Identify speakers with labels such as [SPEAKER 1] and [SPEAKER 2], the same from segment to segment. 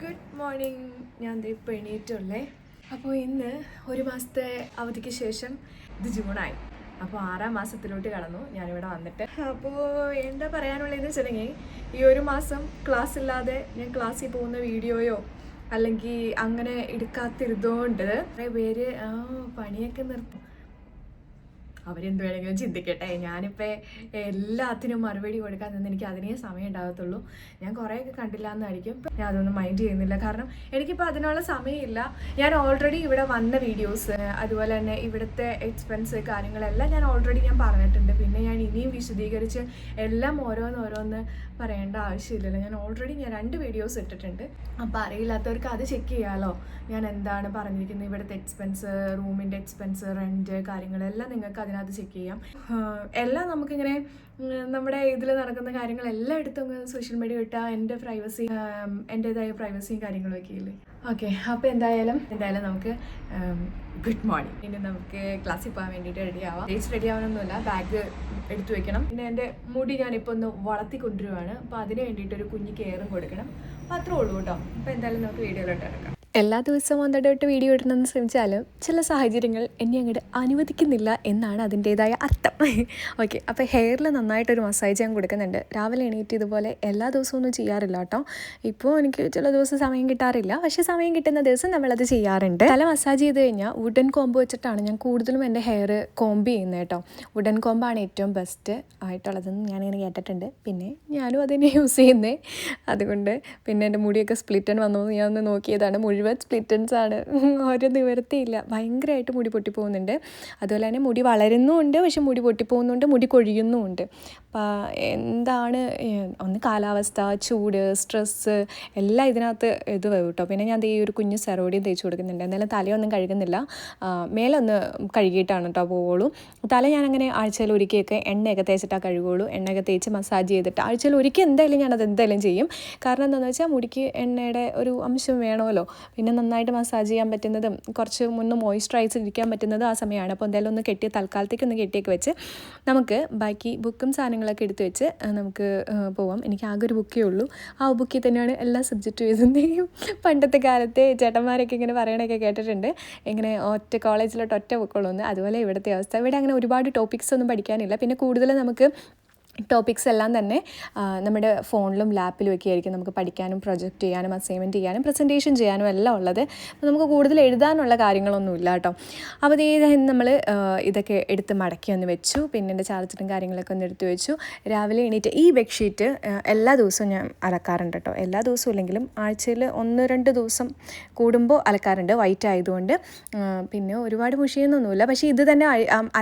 [SPEAKER 1] Good morning ഞാൻ ഇപ്പോൾ എണീറ്റുള്ളേ. അപ്പോൾ ഇന്ന് ഒരു മാസത്തെ അവധിക്ക് ശേഷം ഇത് ജൂണായി. അപ്പോൾ ആറാം മാസത്തിലോട്ട് കടന്നു. ഞാനിവിടെ വന്നിട്ട്. അപ്പോൾ എന്താ പറയാനുള്ളതെന്ന് വെച്ചിട്ടുണ്ടെങ്കിൽ ഈ ഒരു മാസം ക്ലാസ് ഇല്ലാതെ ഞാൻ ക്ലാസ്സിൽ പോകുന്ന വീഡിയോയോ അല്ലെങ്കിൽ അങ്ങനെ എടുക്കാത്തിരുന്നതുകൊണ്ട് കുറേ പേര് പണിയൊക്കെ നിർത്തും. അവരെന്ത് വേണമെങ്കിലും ചിന്തിക്കട്ടെ. ഞാനിപ്പോൾ എല്ലാത്തിനും മറുപടി കൊടുക്കാൻ നിന്ന് എനിക്ക് അതിനേ സമയം ഉണ്ടാകത്തുള്ളൂ. ഞാൻ കുറേയൊക്കെ കണ്ടില്ല എന്നായിരിക്കും ഞാൻ അതൊന്നും മൈൻഡ് ചെയ്യുന്നില്ല. കാരണം എനിക്കിപ്പോൾ അതിനുള്ള സമയമില്ല. ഞാൻ ഓൾറെഡി ഇവിടെ വന്ന വീഡിയോസ് അതുപോലെ തന്നെ ഇവിടുത്തെ എക്സ്പെൻസ് കാര്യങ്ങളെല്ലാം ഞാൻ ഓൾറെഡി ഞാൻ പറഞ്ഞിട്ടുണ്ട്. പിന്നെ ഞാൻ ഇനിയും വിശദീകരിച്ച് എല്ലാം ഓരോന്ന് ഓരോന്ന് പറയേണ്ട ആവശ്യമില്ലല്ലോ. ഞാൻ ഓൾറെഡി ഞാൻ രണ്ട് വീഡിയോസ് ഇട്ടിട്ടുണ്ട്. അപ്പോൾ അറിയില്ലാത്തവർക്ക് അത് ചെക്ക് ചെയ്യാമല്ലോ ഞാൻ എന്താണ് പറഞ്ഞിരിക്കുന്നത്? ഇവിടുത്തെ എക്സ്പെൻസ് റൂമിന്റെ എക്സ്പെൻസ് റെന്റ് കാര്യങ്ങളെല്ലാം നിങ്ങൾക്ക് അതിനകത്ത് ചെക്ക് ചെയ്യാം. എല്ലാം നമുക്കിങ്ങനെ നമ്മുടെ ഇതിൽ നടക്കുന്ന കാര്യങ്ങളെല്ലാം എടുത്ത് സോഷ്യൽ മീഡിയ ഇട്ടാൽ എന്റെ പ്രൈവസി എന്റെതായ പ്രൈവസിയും കാര്യങ്ങളൊക്കെ ഇല്ലേ? ഓക്കെ അപ്പോൾ എന്തായാലും എന്തായാലും നമുക്ക് ഗുഡ് മോർണിംഗ് ഇനി നമുക്ക് ക്ലാസ്സിൽ പോകാൻ വേണ്ടിയിട്ട് റെഡി ആവാം. ഡേറ്റ്സ് റെഡി ആവാനൊന്നുമില്ല ബാഗ് എടുത്തു വെക്കണം. പിന്നെ എന്റെ മുടി ഞാനിപ്പോൾ ഒന്ന് വളർത്തി കൊണ്ടുവരുവാണ് അപ്പോൾ അതിന് വേണ്ടിയിട്ട് ഒരു കുഞ്ഞ് കെയറും കൊടുക്കണം. അപ്പോൾ അത്രേ ഉള്ളൂ കേട്ടോ. അപ്പോൾ എന്തായാലും നമുക്ക് വീഡിയോയിലോട്ട് ഇറക്കാം എല്ലാ ദിവസവും ഒന്നിടവിട്ട് വീഡിയോ ഇടണമെന്ന് ശ്രമിച്ചാലും ചില സാഹചര്യങ്ങൾ എന്നെ അങ്ങോട്ട് അനുവദിക്കുന്നില്ല എന്നാണ് അതിന്റേതായ അർത്ഥം. ഓക്കെ അപ്പോൾ ഹെയറിൽ നന്നായിട്ടൊരു മസാജ് ഞാൻ കൊടുക്കുന്നുണ്ട്. രാവിലെ എണീറ്റ് ഇതുപോലെ എല്ലാ ദിവസവും ഒന്നും ചെയ്യാറില്ല കേട്ടോ. ഇപ്പോൾ എനിക്ക് ചില ദിവസം സമയം കിട്ടാറില്ല. പക്ഷേ സമയം കിട്ടുന്ന ദിവസം നമ്മളത് ചെയ്യാറുണ്ട്. തല മസാജ് ചെയ്ത് കഴിഞ്ഞാൽ വുഡൻ കോംബ് വെച്ചിട്ടാണ് ഞാൻ കൂടുതലും എന്റെ ഹെയർ കോംബ് ചെയ്യുന്നത് കേട്ടോ. വുഡൻ കോംബാണ് ഏറ്റവും ബെസ്റ്റ് ആയിട്ടുള്ളതെന്ന് ഞാനിങ്ങനെ കേട്ടിട്ടുണ്ട്. പിന്നെ ഞാനും അതിനെ യൂസ് ചെയ്യുന്നത് അതുകൊണ്ട് പിന്നെ എന്റെ മുടിയൊക്കെ സ്പ്ലിറ്റൺ വന്നു ഞാൻ ഒന്ന് നോക്കിയതാണ്. മുഴുവൻ സ്പ്ലിറ്റൻസ് ആണ് ഒരു നിവർത്തിയില്ല ഭയങ്കരമായിട്ട് മുടി പൊട്ടിപ്പോകുന്നുണ്ട്. അതുപോലെ തന്നെ മുടി വളരുന്നുമുണ്ട്. പക്ഷെ മുടി പൊട്ടിപ്പോകുന്നുണ്ട് മുടി കൊഴിയുന്നുമുണ്ട്. എന്താണ് ഒന്ന് കാലാവസ്ഥ ചൂട് സ്ട്രെസ്സ് എല്ലാം ഇതിനകത്ത് ഇത് വരും കേട്ടോ. പിന്നെ ഞാൻ ഈ ഒരു കുഞ്ഞ് സെറോഡിയും തേച്ച് കൊടുക്കുന്നുണ്ട്. എന്നാലും തലയൊന്നും കഴുകുന്നില്ല. മേലൊന്ന് കഴുകിയിട്ടാണ് കേട്ടോ പോവുള്ളൂ. തല ഞാൻ അങ്ങനെ ആഴ്ചയിൽ ഒരിക്കലൊക്കെ എണ്ണയൊക്കെ തേച്ചിട്ടാണ് കഴുകുള്ളൂ. എണ്ണയൊക്കെ തേച്ച് മസാജ് ചെയ്തിട്ട് ആഴ്ചയിൽ ഒരിക്കൽ എന്തായാലും ഞാനത് എന്തായാലും ചെയ്യും. കാരണം എന്താണെന്ന് വെച്ചാൽ മുടിക്ക് എണ്ണയുടെ ഒരു അംശം വേണമല്ലോ. പിന്നെ നന്നായിട്ട് മസാജ് ചെയ്യാൻ പറ്റുന്നതും കുറച്ച് മുന്ന് മോയ്സ്ചറൈസ് ഇരിക്കാൻ പറ്റുന്നതും ആ സമയമാണ്. അപ്പോൾ എന്തായാലും ഒന്ന് കെട്ടിയ തൽക്കാലത്തേക്ക് ഒന്ന് കെട്ടിയൊക്കെ വെച്ച് നമുക്ക് ബാക്കി ബുക്കും സാധനങ്ങളൊക്കെ എടുത്ത് വെച്ച് നമുക്ക് പോവാം. എനിക്ക് ആകെ ഒരു ബുക്കേ ഉള്ളൂ. ആ ബുക്കിൽ തന്നെയാണ് എല്ലാ സബ്ജക്റ്റും വൈസിന്റെയും പണ്ടത്തെ കാലത്തെ ചേട്ടന്മാരൊക്കെ ഇങ്ങനെ പറയണൊക്കെ കേട്ടിട്ടുണ്ട്. ഇങ്ങനെ ഒറ്റ കോളേജിലോട്ട് ഒറ്റ ബുക്കുള്ളൂ അതുപോലെ ഇവിടുത്തെ അവസ്ഥ. ഇവിടെ അങ്ങനെ ഒരുപാട് ടോപ്പിക്സ് ഒന്നും പഠിക്കാനില്ല. പിന്നെ കൂടുതൽ നമുക്ക് ടോപ്പിക്സ് എല്ലാം തന്നെ നമ്മുടെ ഫോണിലും ലാപ്പിലും ഒക്കെ ആയിരിക്കും നമുക്ക് പഠിക്കാനും പ്രൊജക്റ്റ് ചെയ്യാനും അസൈൻമെന്റ് ചെയ്യാനും പ്രസന്റേഷൻ ചെയ്യാനും എല്ലാം ഉള്ളത്. അപ്പോൾ നമുക്ക് കൂടുതൽ എഴുതാനുള്ള കാര്യങ്ങളൊന്നും ഇല്ല കേട്ടോ. അപ്പോൾ ഇത് നമ്മൾ ഇതൊക്കെ എടുത്ത് മടക്കി ഒന്ന് വെച്ചു. പിന്നെ എന്റെ ചാർജറും കാര്യങ്ങളൊക്കെ ഒന്ന് എടുത്ത് വെച്ചു. രാവിലെ എണീറ്റ് ഈ ബെഡ്ഷീറ്റ് എല്ലാ ദിവസവും ഞാൻ അലക്കാറുണ്ട് കേട്ടോ. എല്ലാ ദിവസവും ഇല്ലെങ്കിലും ആഴ്ചയിൽ ഒന്ന് രണ്ട് ദിവസം കൂടുമ്പോൾ അലക്കാറുണ്ട്. വൈറ്റ് ആയതുകൊണ്ട് പിന്നെ ഒരുപാട് മുഷിയൊന്നുമില്ല. പക്ഷേ ഇത് തന്നെ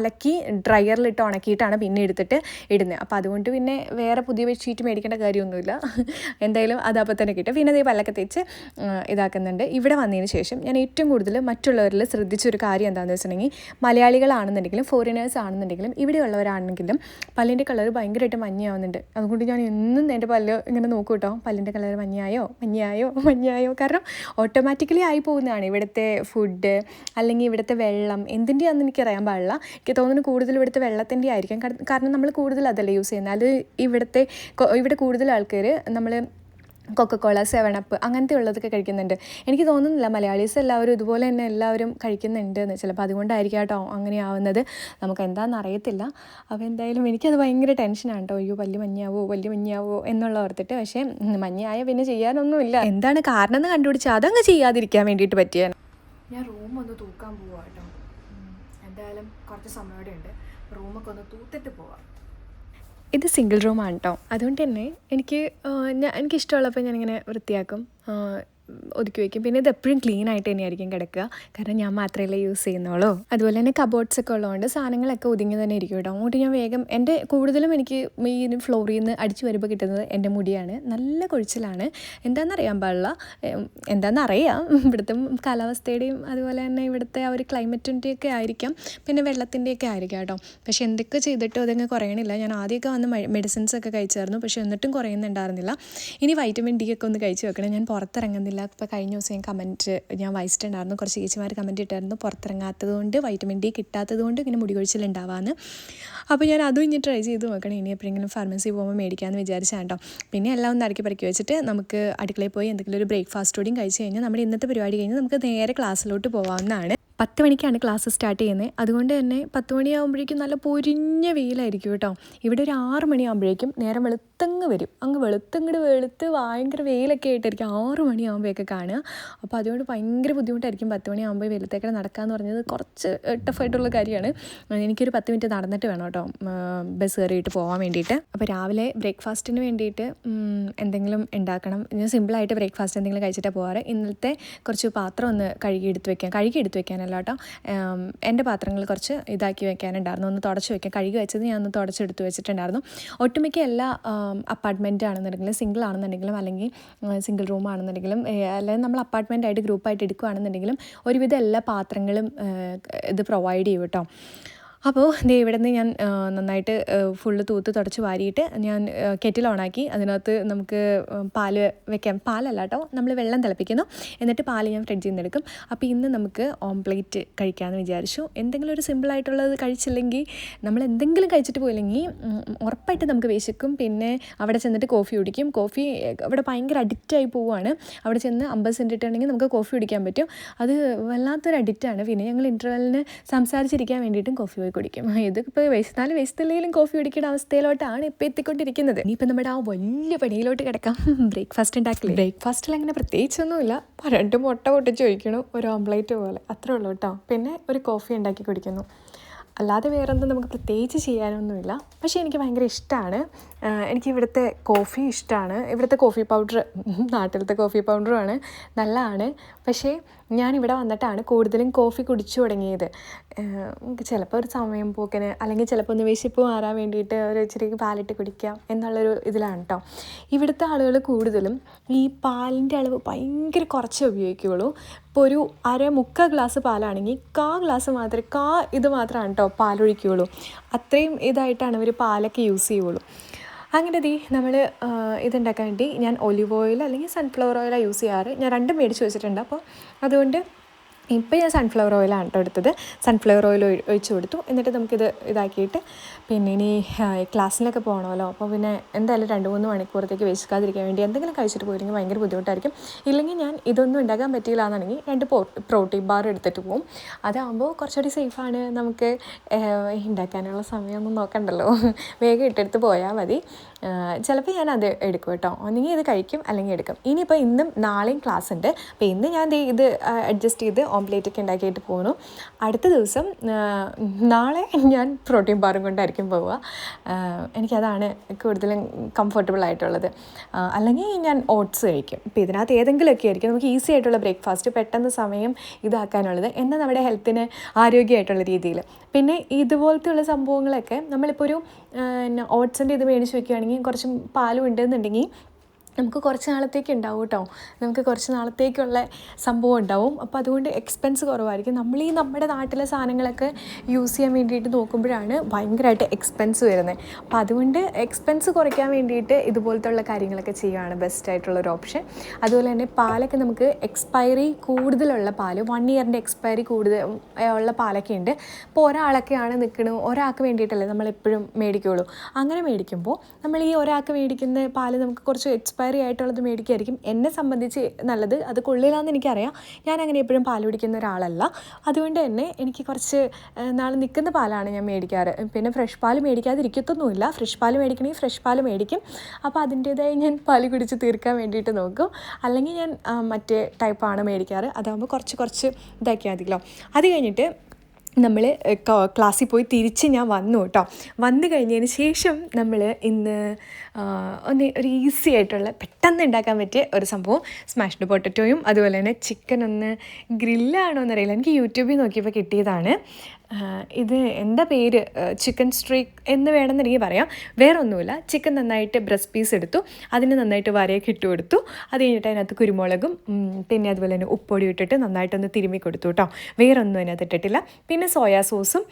[SPEAKER 1] അലക്കി ഡ്രയറിലിട്ട് ഉണക്കിയിട്ടാണ് പിന്നെ എടുത്തിട്ട് ഇടുന്നത്. അപ്പോൾ അതുകൊണ്ട് പിന്നെ വേറെ പുതിയ ബെഡ്ഷീറ്റ് മേടിക്കേണ്ട കാര്യമൊന്നുമില്ല. എന്തായാലും അത് അപ്പം തന്നെ കിട്ടും. പിന്നെ അതേ പല്ലൊക്കെ തേച്ച് ഇതാക്കുന്നുണ്ട്. ഇവിടെ വന്നതിന് ശേഷം ഞാൻ ഏറ്റവും കൂടുതൽ മറ്റുള്ളവരിൽ ശ്രദ്ധിച്ചൊരു കാര്യം എന്താണെന്ന് വെച്ചിട്ടുണ്ടെങ്കിൽ മലയാളികളാണെന്നുണ്ടെങ്കിലും ഫോറിനേഴ്സ് ആണെന്നുണ്ടെങ്കിലും ഇവിടെയുള്ളവരാണെങ്കിലും പല്ലിന്റെ കളർ ഭയങ്കരമായിട്ട് മഞ്ഞയാവുന്നുണ്ട്. അതുകൊണ്ട് ഞാൻ എന്നും എന്റെ പല്ല് ഇങ്ങനെ നോക്കും കേട്ടോ. പല്ലിന്റെ കളർ മഞ്ഞയായോ? മഞ്ഞയായോ? മഞ്ഞയായോ? കാരണം ഓട്ടോമാറ്റിക്കലി ആയി പോകുന്നതാണ്. ഇവിടുത്തെ ഫുഡ് അല്ലെങ്കിൽ ഇവിടുത്തെ വെള്ളം എന്തിന്റെയാണെന്ന് എനിക്കറിയാൻ പാടില്ല. എനിക്ക് തോന്നുന്നു കൂടുതൽ ഇവിടുത്തെ വെള്ളത്തിന്റെ ആയിരിക്കും കാരണം നമ്മൾ കൂടുതൽ അതല്ലേ യൂസ് ചെയ്യുന്നത്. അത് ഇവിടുത്തെ ഇവിടെ കൂടുതൽ ആൾക്കാർ നമ്മൾ കൊക്കക്കോള സെവനപ്പ് അങ്ങനത്തെ ഉള്ളതൊക്കെ കഴിക്കുന്നുണ്ട്. എനിക്ക് തോന്നുന്നില്ല മലയാളീസ് എല്ലാവരും ഇതുപോലെ തന്നെ എല്ലാവരും കഴിക്കുന്നുണ്ട് എന്ന് ചിലപ്പോൾ അതുകൊണ്ടായിരിക്കും കേട്ടോ അങ്ങനെ ആവുന്നത്. നമുക്ക് എന്താണെന്ന് അറിയത്തില്ല. അപ്പോൾ എന്തായാലും എനിക്കത് ഭയങ്കര ടെൻഷനാണ് കേട്ടോ. അയ്യോ വലിയ മഞ്ഞാവോ വലിയ മഞ്ഞാവോ എന്നുള്ള ഓർത്തിട്ട്. പക്ഷേ മഞ്ഞായ പിന്നെ ചെയ്യാനൊന്നുമില്ല. എന്താണ് കാരണം എന്ന് കണ്ടുപിടിച്ചാൽ അതങ്ങ് ചെയ്യാതിരിക്കാൻ വേണ്ടിയിട്ട് പറ്റിയ ഞാൻ റൂം ഒന്ന് തൂക്കാൻ പോവാം കേട്ടോ. എന്തായാലും കുറച്ച് സമയം കൂടെ ഉണ്ട് റൂമൊക്കെ ഒന്ന് തൂത്തിട്ട് പോവാം. ഇത് സിംഗിൾ റൂമാണ് കേട്ടോ അതുകൊണ്ട് തന്നെ എനിക്ക് എനിക്കിഷ്ടമുള്ളപ്പോൾ ഞാനിങ്ങനെ വൃത്തിയാക്കും. ഒതുക്കി വയ്ക്കും. പിന്നെ ഇത് എപ്പോഴും ക്ലീൻ ആയിട്ട് തന്നെയായിരിക്കും കിടക്കുക. കാരണം ഞാൻ മാത്രമല്ലേ യൂസ് ചെയ്യുന്നുള്ളൂ. അതുപോലെ തന്നെ കബോർഡ്സ് ഒക്കെ ഉള്ളതുകൊണ്ട് സാധനങ്ങളൊക്കെ ഒതുങ്ങി തന്നെ ഇരിക്കും കേട്ടോ. അങ്ങോട്ട് ഞാൻ വേഗം എന്റെ കൂടുതലും എനിക്ക് ഈ ഫ്ലോറിൽ നിന്ന് അടിച്ചു വരുമ്പോൾ കിട്ടുന്നത് എന്റെ മുടിയാണ്. നല്ല കൊഴിച്ചിലാണ്. എന്താണെന്നറിയാൻ പാടില്ല. എന്താണെന്ന് എന്താണെന്നറിയാം ഇവിടുത്തെ കാലാവസ്ഥയുടെയും അതുപോലെ തന്നെ ഇവിടുത്തെ ആ ഒരു ക്ലൈമറ്റിന്റെയൊക്കെ ആയിരിക്കാം. പിന്നെ വെള്ളത്തിന്റെയൊക്കെ ആയിരിക്കാം കേട്ടോ. പക്ഷേ എന്തൊക്കെ ചെയ്തിട്ടും അതങ്ങ് കുറയണില്ല. ഞാൻ ആദ്യമൊക്കെ വന്ന് മെഡിസിൻസ് ഒക്കെ കഴിച്ചായിരുന്നു. പക്ഷേ എന്നിട്ടും കുറയുന്നുണ്ടായിരുന്നില്ല. ഇനി വൈറ്റമിൻ ഡി ഒക്കെ ഒന്ന് കഴിച്ച് വെക്കണം. ഞാൻ പുറത്തിറങ്ങുന്നില്ല. അറിയില്ല ഇപ്പോൾ കഴിഞ്ഞ ദിവസം ഞാൻ കമന്റ് ഞാൻ വായിച്ചിട്ടുണ്ടായിരുന്നു. കുറച്ച് ചേച്ചിമാർ കമന്റ് ഇട്ടായിരുന്നു പുറത്തിറങ്ങാത്തത് കൊണ്ട് വൈറ്റമിൻ ഡി കിട്ടാത്തത് കൊണ്ട് ഇങ്ങനെ മുടി കൊഴിച്ചിലുണ്ടാവാന്ന് അപ്പോൾ ഞാൻ അതും ഇനി ട്രൈ ചെയ്ത് നോക്കണം. ഇനി എപ്പോഴെങ്കിലും ഫാർമസി പോകുമ്പോൾ മേടിക്കാമെന്ന് വിചാരിച്ചാണ് കേട്ടോ പിന്നെ എല്ലാം ഒന്ന് അടക്കി പറക്കി വെച്ചിട്ട് നമുക്ക് അടുക്കളയിൽ പോയി എന്തെങ്കിലും ഒരു ബ്രേക്ക്ഫാസ്റ്റ് കൂടിയും കഴിച്ച് കഴിഞ്ഞാൽ നമ്മുടെ ഇന്നത്തെ പരിപാടി കഴിഞ്ഞ് നമുക്ക് നേരെ ക്ലാസ്സിലോട്ട് പോകാവുന്നതാണ് പത്ത് മണിക്കാണ് ക്ലാസ് സ്റ്റാർട്ട് ചെയ്യുന്നത് അതുകൊണ്ട് തന്നെ പത്ത് മണിയാകുമ്പോഴേക്കും നല്ല പൊരിഞ്ഞ വെയിലായിരിക്കും കേട്ടോ. ഇവിടെ ഒരു ആറ് മണിയാകുമ്പോഴേക്കും നേരം വെളുത്തങ്ങ് വരും. അങ്ങ് വെളുത്തങ്ങട് വെളുത്ത് ഭയങ്കര വെയിലൊക്കെ ആയിട്ടായിരിക്കും ആറ് മണിയാകുമ്പോഴൊക്കെ കാണുക. അപ്പോൾ അതുകൊണ്ട് ഭയങ്കര ബുദ്ധിമുട്ടായിരിക്കും പത്ത് മണിയാകുമ്പോൾ വെയിലത്തേക്ക് നടക്കാമെന്ന് പറഞ്ഞത്. കുറച്ച് ടഫായിട്ടുള്ള കാര്യമാണ്. എനിക്കൊരു പത്ത് മിനിറ്റ് നടന്നിട്ട് വേണം കേട്ടോ ബസ് കയറിയിട്ട് പോകാൻ വേണ്ടിയിട്ട്. അപ്പോൾ രാവിലെ ബ്രേക്ക്ഫാസ്റ്റിന് വേണ്ടിയിട്ട് എന്തെങ്കിലും ഉണ്ടാക്കണം. ഞാൻ സിമ്പിളായിട്ട് ബ്രേക്ക്ഫാസ്റ്റ് എന്തെങ്കിലും കഴിച്ചിട്ടാണ് പോകാറ് ഇന്നലത്തെ കുറച്ച് പാത്രം ഒന്ന് കഴുകി എടുത്ത് വെക്കാം. കഴുകി എടുത്ത് വെക്കാനല്ല കേട്ടോ. ഉം, എന്റെ പാത്രങ്ങൾ കുറച്ച് ഇതാക്കി വെക്കാനുണ്ടായിരുന്നു. ഒന്ന് തുടച്ച് വെക്കാൻ കഴുകി വെച്ചത് ഞാൻ ഒന്ന് തുടച്ചെടുത്ത് വെച്ചിട്ടുണ്ടായിരുന്നു. ഒട്ടുമിക്ക എല്ലാ അപ്പാർട്ട്മെന്റ് ആണെന്നുണ്ടെങ്കിലും സിംഗിൾ ആണെന്നുണ്ടെങ്കിലും അല്ലെങ്കിൽ സിംഗിൾ റൂം ആണെന്നുണ്ടെങ്കിലും അല്ലെങ്കിൽ നമ്മൾ അപ്പാർട്ട്മെന്റ് ആയിട്ട് ഗ്രൂപ്പായിട്ട് എടുക്കുകയാണെന്നുണ്ടെങ്കിലും ഒരുവിധം എല്ലാ പാത്രങ്ങളും ഇത് പ്രൊവൈഡ് ചെയ്യും കേട്ടോ. അപ്പോൾ ദേ ഇവിടെ നിന്ന് ഞാൻ നന്നായിട്ട് ഫുള്ള് തൂത്ത് തുടച്ച് വാരിയിട്ട് ഞാൻ കെറ്റിൽ ഓണാക്കി അതിനകത്ത് നമുക്ക് പാൽ വെക്കാം. പാലല്ല കേട്ടോ നമ്മൾ വെള്ളം തിളപ്പിക്കുന്നു. എന്നിട്ട് പാൽ ഞാൻ ഫ്രിഡ്ജിൽ നിന്ന് എടുക്കും. അപ്പോൾ ഇന്ന് നമുക്ക് ഓംപ്ലേറ്റ് കഴിക്കാമെന്ന് വിചാരിച്ചു. എന്തെങ്കിലും ഒരു സിമ്പിളായിട്ടുള്ളത് കഴിച്ചില്ലെങ്കിൽ നമ്മൾ എന്തെങ്കിലും കഴിച്ചിട്ട് പോയില്ലെങ്കിൽ ഉറപ്പായിട്ട് നമുക്ക് വിശക്കും. പിന്നെ അവിടെ ചെന്നിട്ട് കോഫി കുടിക്കും. കോഫി അവിടെ ഭയങ്കര അഡിക്റ്റായി പോവുകയാണ് അവിടെ ചെന്ന് അമ്പത് സെന്റ് ഇട്ടുണ്ടെങ്കിൽ നമുക്ക് കോഫി കുടിക്കാൻ പറ്റും. അത് വല്ലാത്തൊരു അഡിക്റ്റാണ് പിന്നെ ഞങ്ങൾ ഇന്റർവെല്ലിന് സംസാരിച്ചിരിക്കാൻ വേണ്ടിയിട്ടും കോഫി പോയി കുടിക്കും. ഇതിപ്പോൾ വയസ്സാൽ വയസ്സിലെങ്കിലും കോഫി കുടിക്കേണ്ട അവസ്ഥയിലോട്ടാണ് ഇപ്പോൾ എത്തിക്കൊണ്ടിരിക്കുന്നത്. ഇനിയിപ്പോൾ നമ്മുടെ ആ വലിയ പണിയിലോട്ട് കിടക്കാം. ബ്രേക്ക്ഫാസ്റ്റ് ഉണ്ടാക്കില്ല ബ്രേക്ക്ഫാസ്റ്റിൽ അങ്ങനെ പ്രത്യേകിച്ചൊന്നുമില്ല. രണ്ട് മുട്ട പൊട്ടിച്ച് ഒഴിക്കണം ഒരു ഓംപ്ലേറ്റ് പോലെ. അത്രേ ഉള്ളൂ കേട്ടോ. പിന്നെ ഒരു കോഫി ഉണ്ടാക്കി കുടിക്കുന്നു. അല്ലാതെ വേറെ എന്തും നമുക്ക് പ്രത്യേകിച്ച് ചെയ്യാനൊന്നുമില്ല. പക്ഷേ എനിക്ക് ഭയങ്കര ഇഷ്ടമാണ് എനിക്ക് ഇവിടുത്തെ കോഫി ഇഷ്ടമാണ് ഇവിടുത്തെ കോഫി പൗഡർ നാട്ടിലത്തെ കോഫി പൗഡറുമാണ്. നല്ലതാണ്. പക്ഷേ ഞാൻ ഇവിടെ വന്നിട്ടാണ് കൂടുതലും കോഫി കുടിച്ചു തുടങ്ങിയത്. ചിലപ്പോൾ ഒരു സമയം പോക്കിന് അല്ലെങ്കിൽ ചിലപ്പോൾ ഒന്ന് വിശപ്പ് മാറാൻ വേണ്ടിയിട്ട് ഒരു ഇച്ചിരി പാലിട്ട് കുടിക്കാം എന്നുള്ളൊരു ഇതിലാണ് കേട്ടോ ഇവിടുത്തെ ആളുകൾ കൂടുതലും ഈ പാലിന്റെ അളവ് ഭയങ്കര കുറച്ചേ ഉപയോഗിക്കുകയുള്ളൂ. ഇപ്പോൾ ഒരു അര മുക്ക ഗ്ലാസ് പാലാണെങ്കിൽ കാ ഗ്ലാസ് മാത്രമേ കാ ഇത് മാത്രമാണ് കേട്ടോ പാലൊഴിക്കുകയുള്ളൂ. അത്രയും ഇതായിട്ടാണ് അവർ പാലൊക്കെ യൂസ് ചെയ്യുള്ളൂ. അങ്ങനെ ദീ നമ്മൾ ഇതുണ്ടാക്കാൻ വേണ്ടി ഞാൻ ഒലിവ് ഓയിൽ അല്ലെങ്കിൽ സൺഫ്ലവർ ഓയിലാണ് യൂസ് ചെയ്യാറ്. ഞാൻ രണ്ടും മേടിച്ച് വെച്ചിട്ടുണ്ട്. അപ്പോൾ അതുകൊണ്ട് ഇപ്പോൾ ഞാൻ സൺഫ്ലവർ ഓയിലാണ് കേട്ടോ എടുത്തത്. സൺഫ്ലവർ ഓയിൽ ഒഴിച്ചു കൊടുത്തു. എന്നിട്ട് നമുക്കിത് ഇതാക്കിയിട്ട് പിന്നെ ഇനി ക്ലാസ്സിലൊക്കെ പോകണമല്ലോ അപ്പോൾ പിന്നെ എന്തായാലും രണ്ട് മൂന്ന് മണിക്കൂറത്തേക്ക് വേശിക്കാതിരിക്കാൻ വേണ്ടി എന്തെങ്കിലും കഴിച്ചിട്ട് പോയിരുന്നെങ്കിൽ ഭയങ്കര ബുദ്ധിമുട്ടായിരിക്കും. ഇല്ലെങ്കിൽ ഞാൻ ഇതൊന്നും ഉണ്ടാക്കാൻ പറ്റിയില്ല എന്നുണ്ടെങ്കിൽ രണ്ട് പ്രോട്ടീൻ ബാർ എടുത്തിട്ട് പോകും അതാകുമ്പോൾ കുറച്ചുകൂടി സേഫാണ് നമുക്ക് ഉണ്ടാക്കാനുള്ള സമയമൊന്നും നോക്കണ്ടല്ലോ. വേഗം ഇട്ടെടുത്ത് പോയാൽ മതി. ചിലപ്പോൾ ഞാൻ അത് എടുക്കും കേട്ടോ. ഒന്നെങ്കിൽ ഇത് കഴിക്കും അല്ലെങ്കിൽ എടുക്കും. ഇനിയിപ്പോൾ ഇന്നും നാളെയും ക്ലാസ് ഉണ്ട്. അപ്പോൾ ഇന്ന് ഞാൻ ഇത് അഡ്ജസ്റ്റ് ചെയ്ത് ഓംപ്ലേറ്റ് ഒക്കെ ഉണ്ടാക്കിയിട്ട് പോകുന്നു അടുത്ത ദിവസം നാളെ ഞാൻ പ്രോട്ടീൻ ബാറും കൊണ്ടായിരിക്കും പോവുക. എനിക്കതാണ് കൂടുതലും കംഫർട്ടബിൾ ആയിട്ടുള്ളത്. അല്ലെങ്കിൽ ഞാൻ ഓട്സ് കഴിക്കും. ഇപ്പോൾ ഇതിനകത്ത് ഏതെങ്കിലുമൊക്കെ ആയിരിക്കും. നമുക്ക് ഈസി ആയിട്ടുള്ള ബ്രേക്ക്ഫാസ്റ്റ് പെട്ടെന്ന് സമയം ഇതാക്കാനുള്ളത്. എന്നാൽ നമ്മുടെ ഹെൽത്തിന് ആരോഗ്യമായിട്ടുള്ള രീതിയിൽ പിന്നെ ഇതുപോലത്തെയുള്ള സംഭവങ്ങളൊക്കെ നമ്മളിപ്പോൾ ഒരു ഓട്സിന്റെ ഇത് മേടിച്ച് വെക്കുകയാണെങ്കിൽ കുറച്ച് പാലും ഉണ്ടെന്നുണ്ടെങ്കിൽ നമുക്ക് കുറച്ച് നാളത്തേക്ക് ഉണ്ടാവും കേട്ടോ. നമുക്ക് കുറച്ച് നാളത്തേക്കുള്ള സംഭവം ഉണ്ടാവും. അപ്പോൾ അതുകൊണ്ട് എക്സ്പെൻസ് കുറവായിരിക്കും. നമ്മൾ ഈ നമ്മുടെ നാട്ടിലെ സാധനങ്ങളൊക്കെ യൂസ് ചെയ്യാൻ വേണ്ടിയിട്ട് നോക്കുമ്പോഴാണ് ഭയങ്കരമായിട്ട് എക്സ്പെൻസ് വരുന്നത്. അപ്പോൾ അതുകൊണ്ട് എക്സ്പെൻസ് കുറയ്ക്കാൻ വേണ്ടിയിട്ട് ഇതുപോലത്തെ ഉള്ള കാര്യങ്ങളൊക്കെ ചെയ്യുകയാണ് ബെസ്റ്റ് ആയിട്ടുള്ള ഒരു ഓപ്ഷൻ അതുപോലെ തന്നെ പാലൊക്കെ നമുക്ക് എക്സ്പയറി കൂടുതലുള്ള പാൽ വൺ ഇയറിന്റെ എക്സ്പയറി കൂടുതൽ ഉള്ള പാലൊക്കെ ഉണ്ട്. ഇപ്പോൾ ഒരാളൊക്കെയാണ് നിൽക്കണത് ഒരാൾക്ക് വേണ്ടിയിട്ടല്ലേ നമ്മൾ എപ്പോഴും മേടിക്കുകയുള്ളൂ അങ്ങനെ മേടിക്കുമ്പോൾ നമ്മൾ ഈ ഒരാൾക്ക് മേടിക്കുന്ന പാൽ നമുക്ക് കുറച്ച് എക്സ്പയറി ആയിട്ടുള്ളത് മേടിക്കുകയായിരിക്കും എന്നെ സംബന്ധിച്ച് നല്ലത് അത് കൊള്ളില്ലാന്ന് എനിക്കറിയാം. ഞാൻ അങ്ങനെ എപ്പോഴും പാൽ കുടിക്കുന്ന ഒരാളല്ല. അതുകൊണ്ട് തന്നെ എനിക്ക് കുറച്ച് നാൾ നിൽക്കുന്ന പാലാണ് ഞാൻ മേടിക്കാറ്. പിന്നെ ഫ്രഷ് പാൽ മേടിക്കാതിരിക്കത്തൊന്നുമില്ല. ഫ്രഷ് പാൽ മേടിക്കണമെങ്കിൽ ഫ്രഷ് പാൽ മേടിക്കും. അപ്പോൾ അതിന്റേതായി ഞാൻ പാൽ കുടിച്ച് തീർക്കാൻ വേണ്ടിയിട്ട് നോക്കും. അല്ലെങ്കിൽ ഞാൻ മറ്റേ ടൈപ്പാണ് മേടിക്കാറ്. അതാകുമ്പോൾ കുറച്ച് കുറച്ച് ഇതാക്കിയാൽ മതിയല്ലോ. അത് കഴിഞ്ഞിട്ട് നമ്മൾ ക്ലാസ്സിൽ പോയി തിരിച്ച് ഞാൻ വന്നു കേട്ടോ വന്നു കഴിഞ്ഞതിന് ശേഷം നമ്മൾ ഇന്ന് ഒന്ന് ഒരു ഈസി ആയിട്ടുള്ള പെട്ടെന്ന് ഉണ്ടാക്കാൻ പറ്റിയ ഒരു സംഭവം സ്മാഷ്ഡ് പൊട്ടറ്റോയും അതുപോലെ തന്നെ ചിക്കൻ ഒന്ന് ഗ്രില്ലാണോ എന്നറിയില്ല എനിക്ക് യൂട്യൂബിൽ നോക്കിയപ്പോൾ കിട്ടിയതാണ്. ഇത് എന്താ പേര്? ചിക്കൻ സ്ട്രീക്ക് എന്ന് വേണമെന്ന് എനിക്ക് പറയാം. വേറെ ഒന്നുമില്ല ചിക്കൻ നന്നായിട്ട് ബ്രസ്റ്റ് പീസ് എടുത്തു. അതിന് നന്നായിട്ട് വരയൊക്കെ ഇട്ട് കൊടുത്തു. അത് കഴിഞ്ഞിട്ട് അതിനകത്ത് കുരുമുളകും പിന്നെ അതുപോലെ തന്നെ ഉപ്പൊടി ഇട്ടിട്ട് നന്നായിട്ടൊന്ന് തിരുമ്മി കൊടുത്തു കേട്ടോ വേറെ ഒന്നും അതിനകത്ത് ഇട്ടിട്ടില്ല. പിന്നെ സോയാ സോസും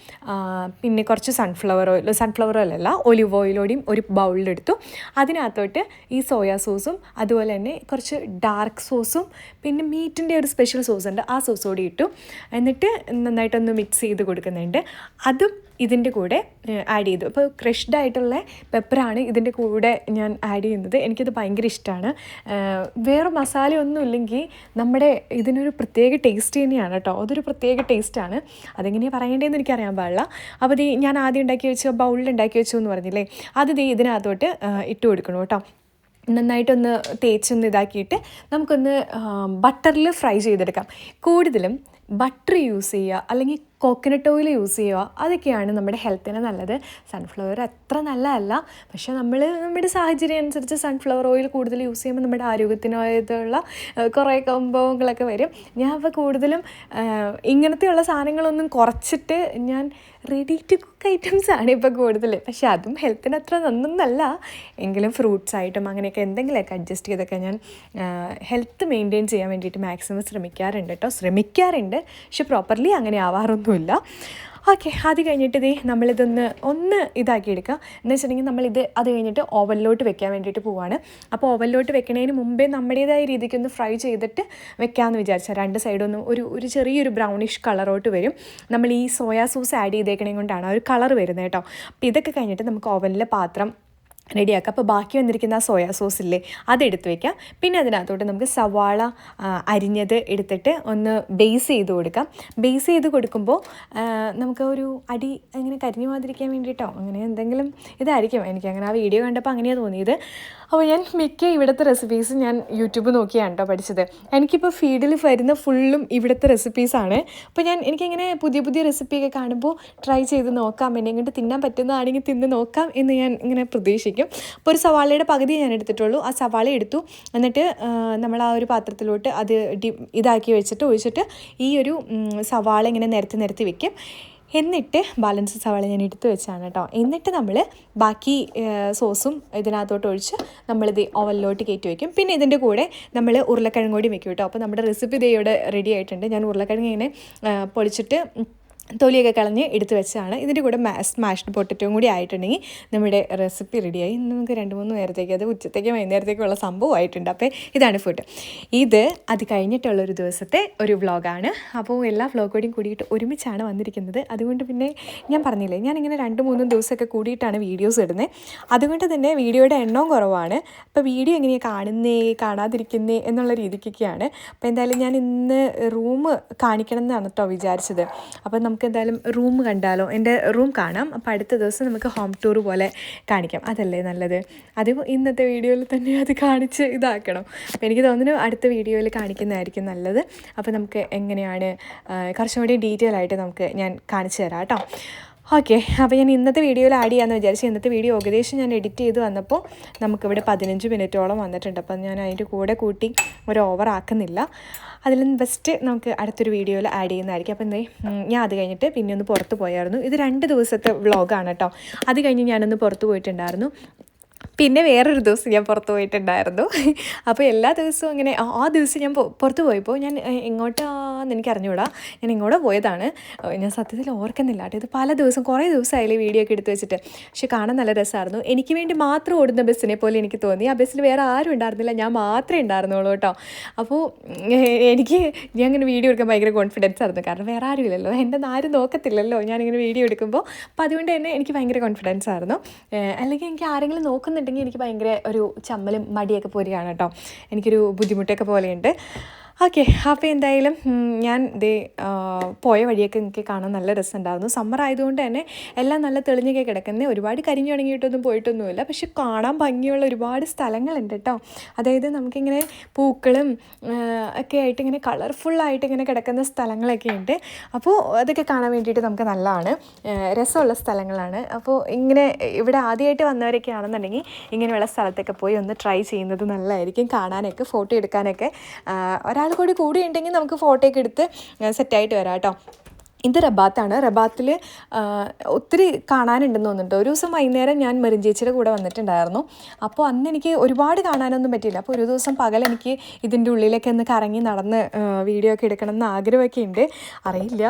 [SPEAKER 1] പിന്നെ കുറച്ച് സൺഫ്ലവർ ഓയിൽ സൺഫ്ലവർ ഓയിലല്ല ഒലിവ് ഓയിലോടെയും ഒരു ബൗളിലെടുത്തു അതിനകത്തോട്ട് ഈ സോയാ സോസും അതുപോലെ തന്നെ കുറച്ച് ഡാർക്ക് സോസും പിന്നെ മീറ്റിന്റെ ഒരു സ്പെഷ്യൽ സോസ് ഉണ്ട്. ആ സോസ് കൂടി ഇട്ടു. എന്നിട്ട് നന്നായിട്ടൊന്ന് മിക്സ് ചെയ്ത് കൊടുക്കുന്നുണ്ട്. അതും ഇതിന്റെ കൂടെ ആഡ് ചെയ്തു. അപ്പോൾ ക്രഷ്ഡ് ആയിട്ടുള്ള പെപ്പറാണ് ഇതിന്റെ കൂടെ ഞാൻ ആഡ് ചെയ്യുന്നത്. എനിക്കത് ഭയങ്കര ഇഷ്ടമാണ് വേറെ മസാലയൊന്നും ഇല്ലെങ്കിൽ നമ്മുടെ ഇതിനൊരു പ്രത്യേക ടേസ്റ്റ് തന്നെയാണ് കേട്ടോ. അതൊരു പ്രത്യേക ടേസ്റ്റാണ് അതെങ്ങനെയാണ് പറയേണ്ടതെന്ന് എനിക്കറിയാൻ പാടില്ല. അപ്പോൾ ഇത് ഞാൻ ആദ്യം ഉണ്ടാക്കി വെച്ചു ബൗളിൽ ഉണ്ടാക്കി വെച്ചു എന്ന് പറഞ്ഞില്ലേ? അത് ദേ ഇതിനകത്തോട്ട് ഇട്ട് കൊടുക്കണം കേട്ടോ. നന്നായിട്ടൊന്ന് തേച്ചൊന്ന് ഇതാക്കിയിട്ട് നമുക്കൊന്ന് ബട്ടറിൽ ഫ്രൈ ചെയ്തെടുക്കാം. കൂടുതലും ബട്ടർ യൂസ് ചെയ്യുക. അല്ലെങ്കിൽ കോക്കനട്ട് ഓയിൽ യൂസ് ചെയ്യുക. അതൊക്കെയാണ് നമ്മുടെ ഹെൽത്തിന് നല്ലത്. സൺഫ്ലവർ അത്ര നല്ലതല്ല. പക്ഷേ നമ്മൾ നമ്മുടെ സാഹചര്യം അനുസരിച്ച് സൺഫ്ലവർ ഓയിൽ കൂടുതൽ യൂസ് ചെയ്യുമ്പോൾ നമ്മുടെ ആരോഗ്യത്തിനായിട്ടുള്ള ഏഹ്, കുറേ സംഭവങ്ങളൊക്കെ വരും. ഞാൻ അപ്പോൾ കൂടുതലും ഇങ്ങനത്തെയുള്ള സാധനങ്ങളൊന്നും കുറച്ചിട്ട് ഞാൻ റെഡി ടു കുക്ക് ഐറ്റംസ് ആണ് ഇപ്പോൾ കൂടുതൽ. പക്ഷേ അതും ഹെൽത്തിന് അത്ര നന്നൊന്നല്ല. എങ്കിലും ഫ്രൂട്ട്സ് ആയിട്ടും അങ്ങനെയൊക്കെ എന്തെങ്കിലുമൊക്കെ അഡ്ജസ്റ്റ് ചെയ്തൊക്കെ ഞാൻ ഹെൽത്ത് മെയിന്റെയിൻ ചെയ്യാൻ വേണ്ടിയിട്ട് മാക്സിമം ശ്രമിക്കാറുണ്ട് കേട്ടോ. ശ്രമിക്കാറുണ്ട്. പക്ഷെ പ്രോപ്പർലി അങ്ങനെ ആവാറൊന്നുമില്ല ഓക്കെ അത് കഴിഞ്ഞിട്ട് ഇതേ നമ്മളിതൊന്ന് ഒന്ന് ഇതാക്കി എടുക്കുക എന്ന് വെച്ചിട്ടുണ്ടെങ്കിൽ നമ്മളിത് അത് കഴിഞ്ഞിട്ട് ഓവനിലോട്ട് വെക്കാൻ വേണ്ടിയിട്ട് പോവാണ്. അപ്പോൾ ഓവനിലോട്ട് വെക്കണതിന് മുമ്പേ നമ്മുടേതായ രീതിക്ക് ഒന്ന് ഫ്രൈ ചെയ്തിട്ട് വെക്കാമെന്ന് വിചാരിച്ചാൽ രണ്ട് സൈഡൊന്നും ഒരു ഒരു ചെറിയൊരു ബ്രൗണിഷ് കളറോട്ട് വരും. നമ്മൾ ഈ സോയാ സോസ് ആഡ് ചെയ്തേക്കണേ കൊണ്ടാണ് ആ ഒരു കളർ വരുന്നത് കേട്ടോ. അപ്പോൾ ഇതൊക്കെ കഴിഞ്ഞിട്ട് നമുക്ക് ഓവനിലെ പാത്രം റെഡിയാക്കാം അപ്പോൾ ബാക്കി വന്നിരിക്കുന്ന ആ സോയാ സോസ് ഇല്ലേ അതെടുത്ത് വയ്ക്കാം പിന്നെ അതിനകത്തോട്ട് നമുക്ക് സവാള അരിഞ്ഞത് എടുത്തിട്ട് ഒന്ന് ബേസ് ചെയ്ത് കൊടുക്കാം. ബേസ് ചെയ്ത് കൊടുക്കുമ്പോൾ നമുക്ക് ഒരു അടി അങ്ങനെ കരിഞ്ഞു പോകാതിരിക്കാൻ വേണ്ടിയിട്ടോ അങ്ങനെ എന്തെങ്കിലും ഇതായിരിക്കും. എനിക്ക് അങ്ങനെ ആ വീഡിയോ കണ്ടപ്പോൾ അങ്ങനെയാണ് തോന്നിയത്. അപ്പോൾ ഞാൻ മിക്ക ഇവിടുത്തെ റെസിപ്പീസ് ഞാൻ യൂട്യൂബ് നോക്കിയാണ് കേട്ടോ പഠിച്ചത്. എനിക്കിപ്പോൾ ഫീഡിൽ വരുന്ന ഫുള്ളും ഇവിടുത്തെ റെസിപ്പീസാണ് അപ്പോൾ ഞാൻ എനിക്കിങ്ങനെ പുതിയ പുതിയ റെസിപ്പിയൊക്കെ കാണുമ്പോൾ ട്രൈ ചെയ്ത് നോക്കാം. എന്നെ ഇങ്ങോട്ട് തിന്നാൻ പറ്റുന്നതാണെങ്കിൽ തിന്ന് നോക്കാം എന്ന് ഞാൻ ഇങ്ങനെ പ്രതീക്ഷിക്കും അപ്പോൾ ഒരു സവാളയുടെ പകുതി ഞാൻ എടുത്തിട്ടുള്ളൂ. ആ സവാള എടുത്തു. എന്നിട്ട് നമ്മൾ ആ ഒരു പാത്രത്തിലോട്ട് അത് ഇതാക്കി വെച്ചിട്ട് ഒഴിച്ചിട്ട് ഈ ഒരു സവാള ഇങ്ങനെ നിരത്തി നിരത്തി വെക്കും. എന്നിട്ട് ബാലൻസ് സവാള ഞാൻ എടുത്തു വെച്ചാണ് കേട്ടോ. എന്നിട്ട് നമ്മൾ ബാക്കി സോസും ഇതിനകത്തോട്ട് ഒഴിച്ച് നമ്മളിത് ഓവനിലോട്ട് കയറ്റി വയ്ക്കും പിന്നെ ഇതിന്റെ കൂടെ നമ്മൾ ഉരുളക്കിഴങ്ങ് കൂടി വെക്കും കേട്ടോ. അപ്പോൾ നമ്മുടെ റെസിപ്പി ഇതേ ഇവിടെ റെഡി ആയിട്ടുണ്ട്. ഞാൻ ഉരുളക്കിഴങ്ങ് ഇങ്ങനെ പൊളിച്ചിട്ട് തൊലിയൊക്കെ കളഞ്ഞ് എടുത്ത് വെച്ചാണ്. ഇതിന്റെ കൂടെ സ്മാഷ്ഡ് പൊട്ടറ്റോം കൂടി ആയിട്ടുണ്ടെങ്കിൽ നമ്മുടെ റെസിപ്പി റെഡിയായി നമുക്ക് രണ്ട് മൂന്ന് നേരത്തേക്ക് അത് ഉച്ചത്തേക്ക് വൈകുന്നേരത്തേക്കുള്ള സംഭവമായിട്ടുണ്ട്. അപ്പോൾ ഇതാണ് ഫുഡ് ഇത് അത് കഴിഞ്ഞിട്ടുള്ളൊരു ദിവസത്തെ ഒരു വ്ളോഗാണ് അപ്പോൾ എല്ലാ വ്ളോഗോടെയും കൂടിയിട്ട് ഒരുമിച്ചാണ് വന്നിരിക്കുന്നത്. അതുകൊണ്ട് പിന്നെ ഞാൻ പറഞ്ഞില്ലേ ഞാനിങ്ങനെ രണ്ട് മൂന്നും ദിവസമൊക്കെ കൂടിയിട്ടാണ് വീഡിയോസ് ഇടുന്നത്. അതുകൊണ്ട് തന്നെ വീഡിയോയുടെ എണ്ണവും കുറവാണ്. അപ്പോൾ വീഡിയോ എങ്ങനെയാണ് കാണുന്നേ കാണാതിരിക്കുന്നേ എന്നുള്ള രീതിക്കൊക്കെയാണ്. അപ്പോൾ എന്തായാലും ഞാൻ ഇന്ന് റൂം കാണിക്കണം എന്നാണ് കേട്ടോ വിചാരിച്ചത് അപ്പോൾ നമുക്ക് എന്തായാലും റൂം കണ്ടാലോ? എന്റെ റൂം കാണാം. അപ്പോൾ അടുത്ത ദിവസം നമുക്ക് ഹോം ടൂർ പോലെ കാണിക്കാം. അതല്ലേ നല്ലത്? അത് ഇന്നത്തെ വീഡിയോയിൽ തന്നെ അത് കാണിച്ച് ഇതാക്കണം. അപ്പോൾ എനിക്ക് തോന്നുന്നു അടുത്ത വീഡിയോയിൽ കാണിക്കുന്നതായിരിക്കും നല്ലത്. അപ്പോൾ നമുക്ക് എങ്ങനെയാണ് ആ, കുറച്ചും കൂടി ഡീറ്റെയിൽ ആയിട്ട് നമുക്ക് ഞാൻ കാണിച്ചു തരാം കേട്ടോ. ഓക്കെ. അപ്പോൾ ഞാൻ ഇന്നത്തെ വീഡിയോയിൽ ആഡ് ചെയ്യാമെന്ന് വിചാരിച്ചു ഇന്നത്തെ വീഡിയോ ഏകദേശം ഞാൻ എഡിറ്റ് ചെയ്ത് വന്നപ്പോൾ നമുക്കിവിടെ പതിനഞ്ച് മിനിറ്റോളം വന്നിട്ടുണ്ട്. അപ്പം ഞാൻ അതിന്റെ കൂടെ കൂട്ടി ഒരു ഓവർ ആക്കുന്നില്ല. അതിൽ നിന്ന് ബെസ്റ്റ് നമുക്ക് അടുത്തൊരു വീഡിയോയിൽ ആഡ് ചെയ്യുന്നതായിരിക്കും. അപ്പോൾ എന്തേ ഞാൻ അത് കഴിഞ്ഞിട്ട് പിന്നെ ഒന്ന് പുറത്ത് പോയായിരുന്നു. ഇത് രണ്ട് ദിവസത്തെ വ്ളോഗാണ് കേട്ടോ. അത് കഴിഞ്ഞ് ഞാനൊന്ന് പുറത്ത് പോയിട്ടുണ്ടായിരുന്നു. പിന്നെ വേറൊരു ദിവസം ഞാൻ പുറത്ത് പോയിട്ടുണ്ടായിരുന്നു. അപ്പോൾ എല്ലാ ദിവസവും അങ്ങനെ ആ- ദിവസം ഞാൻ പുറത്തു പോയപ്പോൾ ഞാൻ എങ്ങോട്ടാന്ന് എനിക്ക് അറിഞ്ഞുകൂടാ ഞാൻ ഇങ്ങോട്ട് പോയതാണ്. ഞാൻ സത്യത്തിൽ ഓർക്കുന്നില്ല. കേട്ടോ ഇത് പല ദിവസം കുറേ ദിവസമായാലും വീഡിയോ ഒക്കെ എടുത്ത് വെച്ചിട്ട്. പക്ഷെ കാണാൻ നല്ല രസമായിരുന്നു. എനിക്ക് വേണ്ടി മാത്രം ഓടുന്ന ബസ്സിനെ പോലെ എനിക്ക് തോന്നി. ആ ബസ്സിൽ വേറെ ആരും ഉണ്ടായിരുന്നില്ല. ഞാൻ മാത്രമേ ഉണ്ടായിരുന്നുള്ളൂ കേട്ടോ. അപ്പോൾ എനിക്ക് ഞാൻ അങ്ങനെ വീഡിയോ എടുക്കാൻ ഭയങ്കര കോൺഫിഡൻസ് ആയിരുന്നു. കാരണം വേറെ ആരും ഇല്ലല്ലോ. എന്റെ ആരും നോക്കത്തില്ലല്ലോ. ഞാനിങ്ങനെ വീഡിയോ എടുക്കുമ്പോൾ അപ്പോൾ അതുകൊണ്ട് തന്നെ എനിക്ക് ഭയങ്കര കോൺഫിഡൻസ് ആയിരുന്നു. അല്ലെങ്കിൽ എനിക്ക് ആരെങ്കിലും നോക്കുന്നുണ്ടെങ്കിൽ എനിക്ക് ഭയങ്കര ഒരു ചമ്മലും മടിയൊക്കെ പോരുകയാണ് കേട്ടോ. എനിക്കൊരു ബുദ്ധിമുട്ടൊക്കെ പോലെയുണ്ട്. ഓക്കെ അപ്പോൾ എന്തായാലും ഞാൻ ദേ പോയ വഴിയൊക്കെ എനിക്ക് കാണാൻ നല്ല രസമുണ്ടായിരുന്നു. സമ്മർ ആയതുകൊണ്ട് തന്നെ എല്ലാം നല്ല തെളിഞ്ഞൊക്കെ കിടക്കുന്നത് ഒരുപാട് കരിഞ്ഞു തുടങ്ങിയിട്ടൊന്നും പോയിട്ടൊന്നുമില്ല. പക്ഷെ കാണാൻ ഭംഗിയുള്ള ഒരുപാട് സ്ഥലങ്ങളുണ്ട് കേട്ടോ. അതായത് നമുക്കിങ്ങനെ പൂക്കളും ഒക്കെ ആയിട്ട് ഇങ്ങനെ കളർഫുള്ളായിട്ട് ഇങ്ങനെ കിടക്കുന്ന സ്ഥലങ്ങളൊക്കെ ഉണ്ട്. അപ്പോൾ അതൊക്കെ കാണാൻ വേണ്ടിയിട്ട് നമുക്ക് നല്ലതാണ്. രസമുള്ള സ്ഥലങ്ങളാണ്. അപ്പോൾ ഇങ്ങനെ ഇവിടെ ആദ്യമായിട്ട് വന്നവരൊക്കെ ആണെന്നുണ്ടെങ്കിൽ ഇങ്ങനെയുള്ള സ്ഥലത്തൊക്കെ പോയി ഒന്ന് ട്രൈ ചെയ്യുന്നത് നല്ലതായിരിക്കും. കാണാനൊക്കെ ഫോട്ടോ എടുക്കാനൊക്കെ. ആ, ഒരാൾ കൂടി കൂടി ഉണ്ടെങ്കിൽ നമുക്ക് ഫോട്ടോയൊക്കെ എടുത്ത് സെറ്റായിട്ട് വരാം കേട്ടോ. ഇത് റബാത്താണ്. റബാത്തിൽ ഒത്തിരി കാണാനുണ്ടെന്ന് തോന്നുന്നുണ്ട്. ഒരു ദിവസം വൈകുന്നേരം ഞാൻ മെറിഞ്ചേച്ചിയുടെ കൂടെ വന്നിട്ടുണ്ടായിരുന്നു. അപ്പോൾ അന്ന് എനിക്ക് ഒരുപാട് കാണാനൊന്നും പറ്റിയില്ല. അപ്പോൾ ഒരു ദിവസം പകൽ എനിക്ക് ഇതിന്റെ ഉള്ളിലൊക്കെ ഒന്ന് കറങ്ങി നടന്ന് വീഡിയോ ഒക്കെ എടുക്കണം എന്ന് ആഗ്രഹമൊക്കെ ഉണ്ട് അറിയില്ല.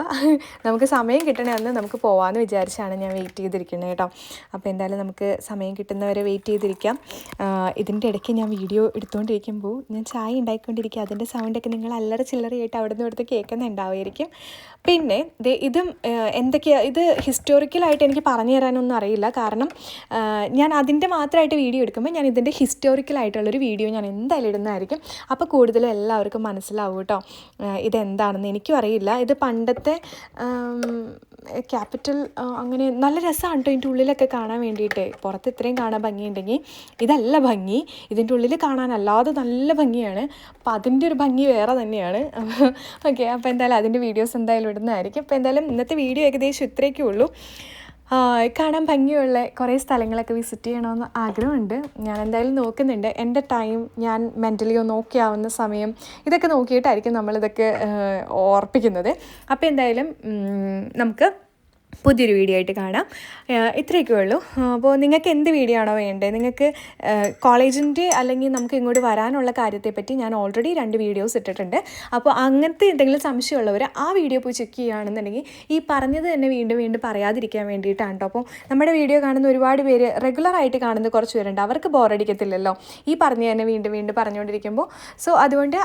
[SPEAKER 1] നമുക്ക് സമയം കിട്ടണേ അന്ന് നമുക്ക് പോകാമെന്ന് വിചാരിച്ചാണ് ഞാൻ വെയിറ്റ് ചെയ്തിരിക്കുന്നത് കേട്ടോ. അപ്പോൾ എന്തായാലും നമുക്ക് സമയം കിട്ടുന്നവരെ വെയിറ്റ് ചെയ്തിരിക്കാം. ഇതിന്റെ ഇടയ്ക്ക് ഞാൻ വീഡിയോ എടുത്തുകൊണ്ടിരിക്കുമ്പോൾ ഞാൻ ചായ ഉണ്ടാക്കിക്കൊണ്ടിരിക്കുക അതിന്റെ സൗണ്ടൊക്കെ നിങ്ങൾ അല്ലറ ചില്ലറയായിട്ട് അവിടെ നിന്ന് ഇവിടുത്തെ കേൾക്കുന്നുണ്ടാവുമായിരിക്കും. പിന്നെ ഇതും എന്തൊക്കെയാണ് ഇത് ഹിസ്റ്റോറിക്കലായിട്ട് എനിക്ക് പറഞ്ഞു തരാനൊന്നും അറിയില്ല. കാരണം ഞാൻ അതിന്റെ മാത്രമായിട്ട് വീഡിയോ എടുക്കുമ്പോൾ ഞാൻ ഇതിന്റെ ഹിസ്റ്റോറിക്കലായിട്ടുള്ളൊരു വീഡിയോ ഞാൻ എന്തായാലും ഇടുന്നതായിരിക്കും. അപ്പോൾ കൂടുതലും എല്ലാവർക്കും മനസ്സിലാവും കേട്ടോ. ഇതെന്താണെന്ന് എനിക്കും അറിയില്ല. ഇത് പണ്ടത്തെ ക്യാപിറ്റൽ അങ്ങനെ നല്ല രസമാണ് കേട്ടോ ഇതിന്റെ ഉള്ളിലൊക്കെ കാണാൻ വേണ്ടിയിട്ട് പുറത്ത് ഇത്രയും കാണാൻ ഭംഗിയുണ്ടെങ്കിൽ ഇതല്ല ഭംഗി. ഇതിന്റെ ഉള്ളിൽ കാണാൻ അല്ലാതെ നല്ല ഭംഗിയാണ്. അപ്പോൾ അതിന്റെ ഒരു ഭംഗി വേറെ തന്നെയാണ്. ഓക്കെ അപ്പോൾ എന്തായാലും അതിന്റെ വീഡിയോസ് എന്തായാലും ഇടുന്നതായിരിക്കും. അപ്പോൾ എന്തായാലും ഇന്നത്തെ വീഡിയോ ഏകദേശം ഇത്രയൊക്കെ ഉള്ളൂ. കാണാൻ ഭംഗിയുള്ള കുറേ സ്ഥലങ്ങളൊക്കെ വിസിറ്റ് ചെയ്യണമെന്ന് ആഗ്രഹമുണ്ട്. ഞാൻ എന്തായാലും നോക്കുന്നുണ്ട്. എന്റെ ടൈം ഞാൻ മെന്റലി ഒന്ന് ഓക്കെ ആവുന്ന സമയം ഇതൊക്കെ നോക്കിയിട്ടായിരിക്കും നമ്മളിതൊക്കെ ഓർപ്പിക്കുന്നത്. അപ്പോൾ എന്തായാലും നമുക്ക് പുതിയൊരു വീഡിയോ ആയിട്ട് കാണാം. ഇത്രയൊക്കെ ഉള്ളൂ. അപ്പോൾ നിങ്ങൾക്ക് എന്ത് വീഡിയോ ആണോ വേണ്ടത്? നിങ്ങൾക്ക് കോളേജിന്റെ അല്ലെങ്കിൽ നമുക്ക് ഇങ്ങോട്ട് വരാനുള്ള കാര്യത്തെപ്പറ്റി ഞാൻ ഓൾറെഡി രണ്ട് വീഡിയോസ് ഇട്ടിട്ടുണ്ട്. അപ്പോൾ അങ്ങനത്തെ എന്തെങ്കിലും സംശയമുള്ളവർ ആ വീഡിയോ പോയി ചെക്ക് ചെയ്യുകയാണെന്നുണ്ടെങ്കിൽ ഈ പറഞ്ഞത് തന്നെ വീണ്ടും വീണ്ടും പറയാതിരിക്കാൻ വേണ്ടിയിട്ടാണ് കേട്ടോ. അപ്പോൾ നമ്മുടെ വീഡിയോ കാണുന്ന ഒരുപാട് പേര് റെഗുലറായിട്ട് കാണുന്ന കുറച്ച് പേരുണ്ട്. അവർക്ക് ബോറടിക്കത്തില്ലല്ലോ ഈ പറഞ്ഞു തന്നെ വീണ്ടും വീണ്ടും പറഞ്ഞുകൊണ്ടിരിക്കുമ്പോൾ. സോ അതുകൊണ്ട്